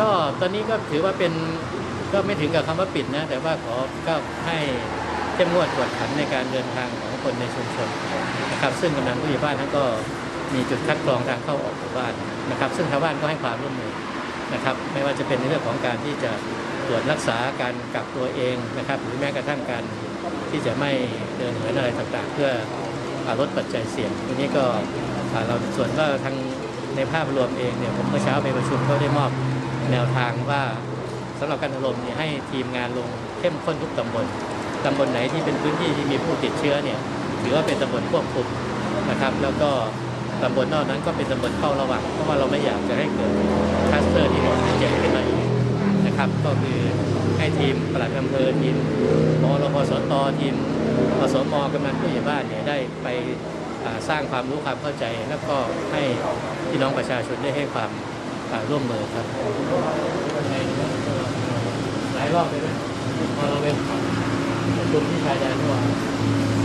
ก็ตอนนี้ก็ถือว่าเป็นก็ไม่ถึงกับคำว่าปิดนะ แต่ว่าขอก็ให้เข้มงวดกวดขันในการเดินทางของคนในชุมชนนะครับ ซึ่งกำนันผู้ใหญ่บ้านท่านก็มีจุดคัดกรองทางเข้าออกหมู่บ้านนะครับ ซึ่งชาวบ้านก็ให้ความร่วมมือนะครับ ไม่ว่าจะเป็นในเรื่องของการที่จะตรวจรักษาการกักตัวเองนะครับ หรือแม้กระทั่งการที่จะไม่เดินเหินอะไรต่างๆ เพื่อาลดปัจจัยเสี่ยงทีนี้ก็เราส่วนก็ทางในภาพรวมเองเนี่ยผมเมื่อเช้าไปประชุมก็ได้มอบ แนวทางว่าสำหรับการอบรมเนี่ยให้ทีมงานลงเข้มข้นทุกตำบลตำบลไหนที่เป็นพื้นที่ที่มีผู้ติดเชื้อเนี่ยถือว่าเป็นตำบลควบคุมนะครับ แล้วก็ตำบลนอกนั้นก็เป็นตำบลเฝ้าระวังเพราะว่าเราไม่อยากจะให้เกิดคลัสเตอร์ที่ใหญ่ขึ้นมาอีกนะครับก็คือให้ทีมปลัดอำเภอทีมมรพสตทีมอสมกำนันผู้ใหญ่บ้านเนี่ยได้ไปสร้างความรู้ความเข้าใจ แล้วก็ให้พี่น้องประชาชนได้ให้ความ อ่าร่วมมือครับหลายรอบเลยนะพอเราเป็นประชุมที่ชายแดนด้วย